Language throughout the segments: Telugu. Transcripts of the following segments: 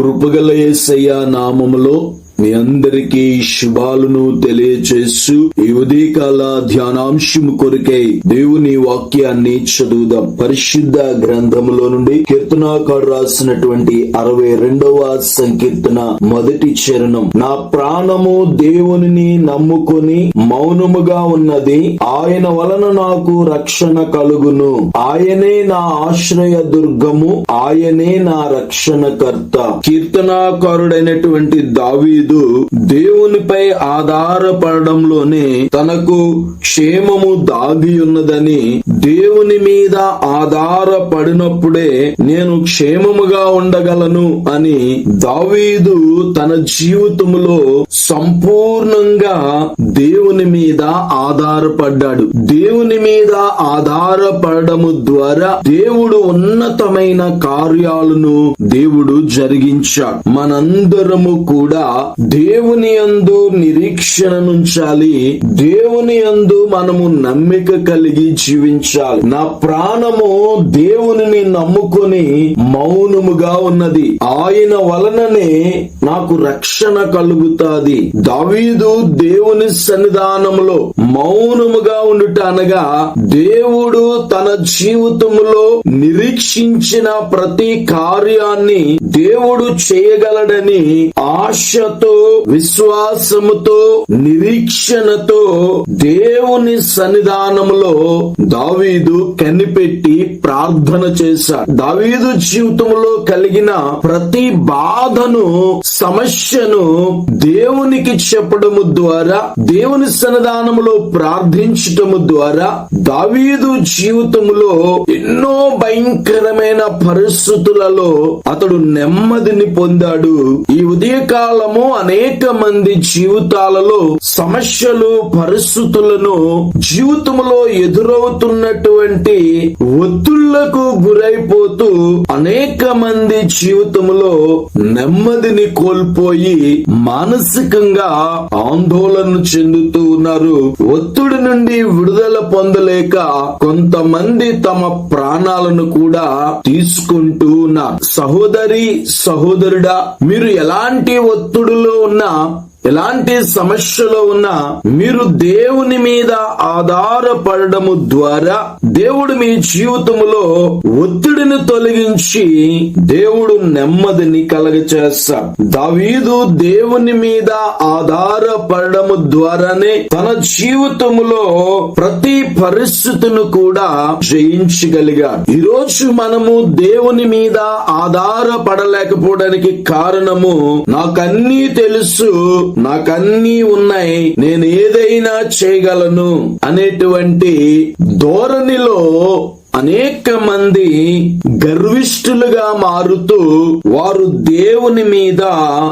కృపగల ఏసయ్య నామములో మీ అందరికీ శుభాలను తెలియచేస్తూ ఈ ఉదయకాల ధ్యానాంశం కొరకై దేవుని వాక్యాన్ని చదువుదాం. పరిశుద్ధ గ్రంథములో నుండి కీర్తనాకారు రాసినటువంటి అరవై రెండవ సంకీర్తన మొదటి చరణం. నా ప్రాణము దేవునిని నమ్ముకొని మౌనముగా ఉన్నది. ఆయన వలన నాకు రక్షణ కలుగును. ఆయనే నా ఆశ్రయ దుర్గము. ఆయనే నా రక్షణకర్త. కీర్తనాకారుడైనటువంటి దావీదు దేవునిపై ఆధారపడడంలోనే తనకు క్షేమము దాగి ఉన్నదని దేవుని మీద ఆధారపడినప్పుడే నేను క్షేమముగా ఉండగలను అని దావీదు తన జీవితములో సంపూర్ణంగా దేవుని మీద ఆధారపడ్డాడు. దేవుని మీద ఆధారపడము ద్వారా దేవుడు ఉన్నతమైన కార్యాలను దేవుడు జరిగించాడు. మనందరము కూడా దేవుని యందు నిరీక్షణ నుంచాలి. దేవుని యందు మనము నమ్మిక కలిగి జీవించాలి. నా ప్రాణము దేవునిని నమ్ముకొని మౌనముగా ఉన్నది. ఆయన వలననే నాకు రక్షణ కలుగుతాది. దావీదు దేవుని సన్నిధానములో మౌనముగా ఉండుట అనగా దేవుడు తన జీవితంలో నిరీక్షించిన ప్రతి కార్యాన్ని దేవుడు చేయగలడని ఆశతో విశ్వాసముతో నిరీక్షణతో దేవుని సన్నిధానములో దావీదు కనిపెట్టి ప్రార్థన చేశాడు. దావీదు జీవితంలో కలిగిన ప్రతి బాధను సమస్యను దేవునికి చెప్పడము ద్వారా దేవుని సన్నిధానములో ప్రార్థించటము ద్వారా దావీదు జీవితంలో ఎన్నో భయంకరమైన పరిస్థితులలో అతడు నెమ్మదిని పొందాడు. ఈ ఉదయకాలము అనేక మంది జీవితాలలో సమస్యలు పరిస్థితులను జీవితంలో ఎదురవుతున్నటువంటి ఒత్తుళ్ళకు గురైపోతూ అనేక మంది జీవితంలో నెమ్మదిని కోల్పోయి మానసికంగా ఆందోళన చెందుతూ ఉన్నారు. ఒత్తిడి నుండి విడుదల పొందలేక కొంతమంది తమ ప్రాణాలను కూడా తీసుకుంటూ ఉన్నారు. సహోదరి సహోదరుడా మీరు ఎలాంటి ఒత్తిడిలో ఉన్నా ఎలాంటి సమస్యలో ఉన్నా మీరు దేవుని మీద ఆధారపడము ద్వారా దేవుడు మీ జీవితంలో ఒత్తిడిని తొలగించి దేవుడు నెమ్మదిని కలగచేస్తాడు. దావీదు దేవుని మీద ఆధారపడము ద్వారానే తన జీవితంలో ప్రతి పరిస్థితిని కూడా జయించగలిగాడు. ఈరోజు మనము దేవుని మీద ఆధారపడలేకపోవడానికి కారణము నాకన్నీ తెలుసు. నాకన్నీ ఉన్నాయి. నేను ఏదైనా చేయగలను అనేటువంటి ధోరణిలో అనేక మంది గర్విష్ఠులుగా మారుతూ వారు దేవుని మీద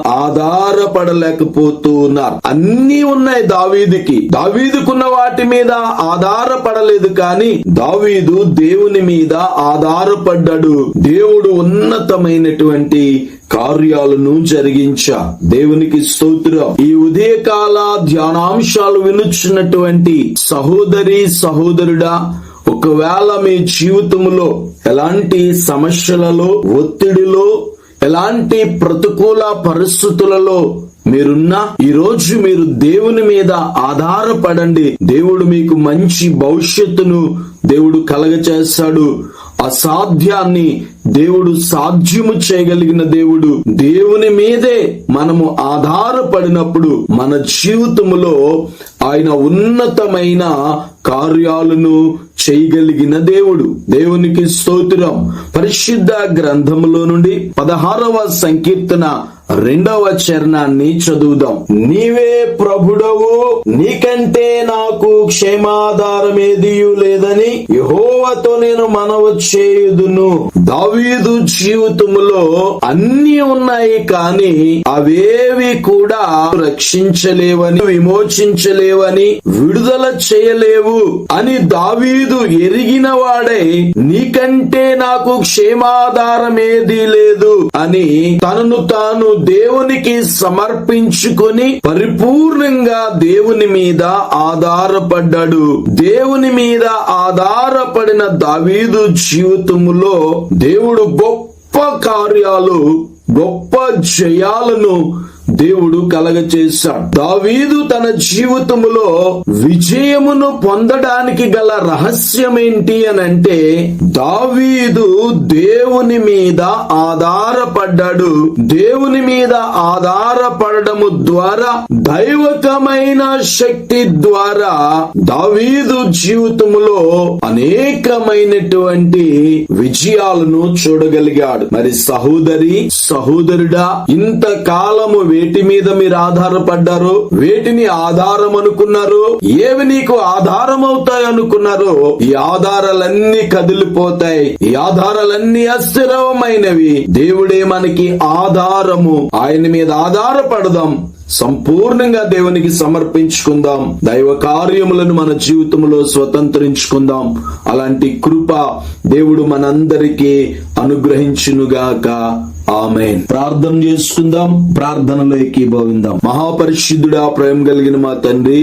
ఆధారపడలేకపోతున్నారు. అన్ని ఉన్నాయి దావీదుకి. దావీదుకున్న వాటి మీద ఆధారపడలేదు కానీ దావీదు దేవుని మీద ఆధారపడ్డాడు. దేవుడు ఉన్నతమైనటువంటి కార్యాలను జరిగించా. దేవునికి స్తోత్రం. ఈ ఉదయకాల ధ్యానాంశాలు వినుచున్నటువంటి సహోదరి సహోదరుడా ఒకవేళ మీ జీవితంలో ఎలాంటి సమస్యలలో ఒత్తిడిలో ఎలాంటి ప్రతికూల పరిస్థితులలో మీరున్నా ఈరోజు మీరు దేవుని మీద ఆధారపడండి. దేవుడు మీకు మంచి భవిష్యత్తును దేవుడు కలగచేస్తాడు అసాధ్యాన్ని దేవుడు సాధ్యము చేయగలిగిన దేవుడు దేవుని మీదే మనము ఆధారపడినప్పుడు మన జీవితములో ఆయన ఉన్నతమైన కార్యాలను చేయగలిగిన దేవుడు. దేవునికి స్తోత్రం. పరిశుద్ధ గ్రంథములో నుండి పదహారవ సంకీర్తన రెండవ చరణాన్ని చదువుదాం. నీవే ప్రభుడవు నీకంటే నాకు క్షేమాధారమేదియు లేదని యహోవతో నేను మనవ చేయుదును. దావీదు జీవితములో అన్ని ఉన్నాయి కానీ అవేవి కూడా రక్షించలేవని విమోచించలేవని విడుదల చేయలేవు అని దావీదు ఎరిగిన వాడై నీకంటే నాకు క్షేమాధారమేది లేదు అని తనను తాను దేవునికి సమర్పించుకొని పరిపూర్ణంగా దేవుని మీద ఆధారపడ్డాడు. దేవుని మీద ఆధారపడిన దావీదు జీవితములో దేవుడు గొప్ప గొప్ప కార్యాలు గొప్ప జయాలను దేవుడు కలగచేశాడు. దావీదు తన జీవితములో విజయమును పొందడానికి గల రహస్యం ఏంటి అని అంటే దావీదు దేవుని మీద ఆధారపడ్డాడు. దేవుని మీద ఆధారపడము ద్వారా దైవకమైన శక్తి ద్వారా దావీదు జీవితములో అనేకమైనటువంటి విజయాలను చూడగలిగాడు. మరి సహోదరి సహోదరుడా ఇంత కాలము వేటి మీద మీరు ఆధారపడ్డారు? వేటిని ఆధారం అనుకున్నారు ఏవి నీకు ఆధారం అవుతాయి అనుకున్నారు? ఈ ఆధారాలన్నీ కదిలిపోతాయి. ఈ ఆధారాలన్నీ అస్థిరమైనవి. దేవుడే మనకి ఆధారము. ఆయన మీద ఆధారపడదాం. సంపూర్ణంగా దేవునికి సమర్పించుకుందాం. దైవ కార్యములను మన జీవితంలో స్వతంత్రించుకుందాం. అలాంటి కృప దేవుడు మనందరికీ అనుగ్రహించునుగాక. ఆమె ప్రార్థన చేసుకుందాం ప్రార్థనలో ఏకీభవిందాం మహాపరిశుద్ధుడా ప్రేమ కలిగిన మా తండ్రి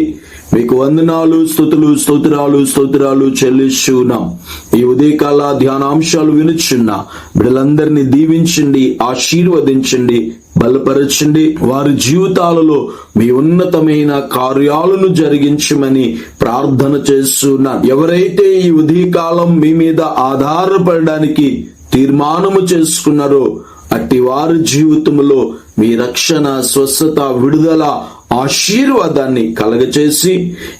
మీకు వందనాలు స్థుతులు స్తోత్రాలు స్తోత్రాలు చెల్లిస్తున్నాం. ఈ ఉదయకాల ధ్యానాంశాలు వినుచున్నా బిడ్డలందరినీ దీవించండి ఆశీర్వదించండి బలపరచండి. వారి జీవితాలలో మీ ఉన్నతమైన కార్యాలను జరిగించమని ప్రార్థన చేస్తున్నాను ఎవరైతే ఈ ఉదయకాలం మీ మీద ఆధారపడడానికి తీర్మానము చేసుకున్నారో అట్టి వారి జీవితంలో మీ రక్షణ స్వస్థత విడుదల ఆశీర్వాదాన్ని కలగచేసి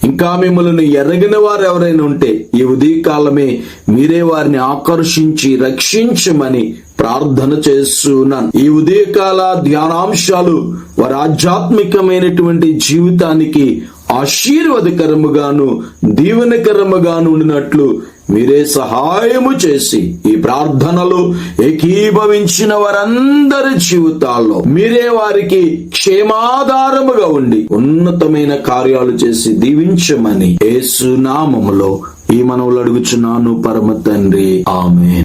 ఇంకా మిమ్మల్ని ఎరగిన వారు ఎవరైనా ఉంటే ఈ ఉదయకాలమే మీరే వారిని ఆకర్షించి రక్షించమని ప్రార్థన చేస్తున్నాను. ఈ ఉదయకాల ధ్యానాంశాలు వారి ఆధ్యాత్మికమైనటువంటి జీవితానికి ఆశీర్వాదకరముగాను దీవెనకరముగాను ఉండినట్లు మీరే సహాయము చేసి ఈ ప్రార్థనలు ఏకీభవించిన వారందరి జీవితాల్లో మీరే వారికి క్షేమాధారముగా ఉండి ఉన్నతమైన కార్యాలు చేసి దీవించమని ఏసునామములో ఈ మనవులు అడుగుచున్నాను పరమ తండ్రి. ఆమె